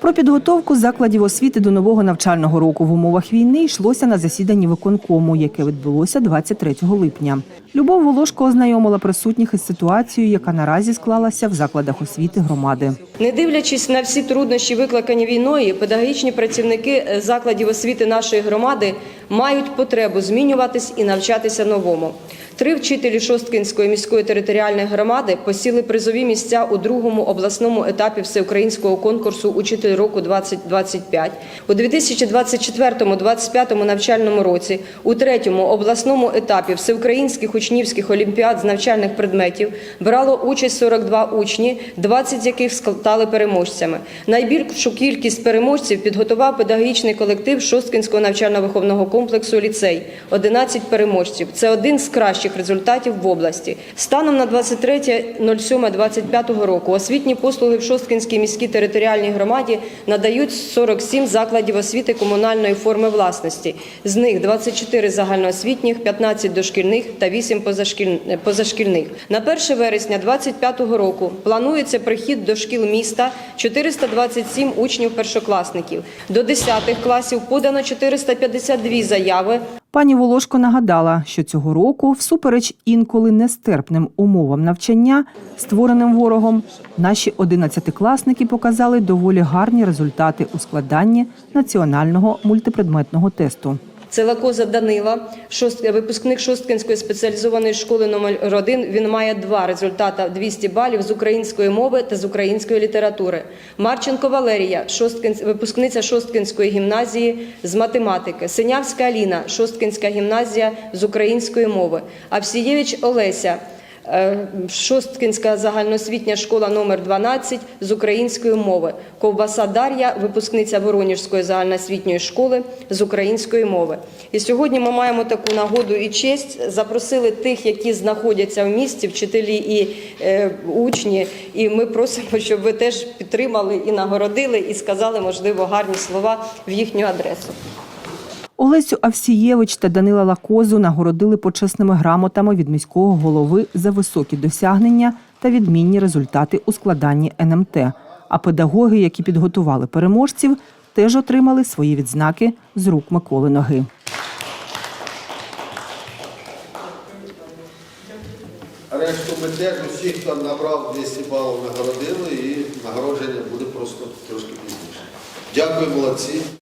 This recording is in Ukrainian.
Про підготовку закладів освіти до нового навчального року в умовах війни йшлося на засіданні виконкому, яке відбулося 23 липня. Любов Волошко ознайомила присутніх із ситуацією, яка наразі склалася в закладах освіти громади. Не дивлячись на всі труднощі, викликані війною, педагогічні працівники е, закладів освіти нашої громади мають потребу змінюватись і навчатися новому. Три вчителі Шосткинської міської територіальної громади посіли призові місця у другому обласному етапі всеукраїнського конкурсу Учитель року 2025 у 2024-2025 навчальному році. У третьому обласному етапі всеукраїнських учнівських олімпіад з навчальних предметів брало участь 42 учні, 20 з яких стали переможцями. Найбільшу кількість переможців підготував педагогічний колектив Шосткинського навчально-виховного комплексу ліцей 11 переможців. Це один з кращих результатів в області. Станом на 23.07.25 року освітні послуги в Шосткинській міській територіальній громаді надають 47 закладів освіти комунальної форми власності. З них 24 загальноосвітніх, 15 дошкільних та 8 позашкільних. На 1 вересня 2025 року планується прихід до шкіл міста 427 учнів-першокласників. До 10 класів подано 452 заяви, Пані Волошко нагадала, що цього року, всупереч інколи нестерпним умовам навчання, створеним ворогом, наші одинадцятикласники показали доволі гарні результати у складанні національного мультипредметного тесту. Це Лакоза Данила, випускник Шосткинської спеціалізованої школи номер 1 Він має два результати 200 балів з української мови та з української літератури. Марченко Валерія, випускниця Шосткинської гімназії з математики. Синявська Аліна, Шосткинська гімназія з української мови. Авсієвич Олеся. Е, Шосткинська загальноосвітня школа номер 12 з української мови. Ковбаса Дар'я, випускниця Воронежської загальноосвітньої школи з української мови. І сьогодні ми маємо таку нагоду і честь запросили тих, які знаходяться в місті, вчителі і е, учні. І ми просимо, щоб ви теж підтримали і нагородили, і сказали, можливо, гарні слова в їхню адресу. Олесю Авсієвич та Данила Лакозу нагородили почесними грамотами від міського голови за високі досягнення та відмінні результати у складанні НМТ. А педагоги, які підготували переможців, теж отримали свої відзнаки з рук Миколи Ноги. Решту ми теж усіх, хто набрав 200 балів, нагородили і нагородження буде просто трошки пізніше. Дякую, молодці.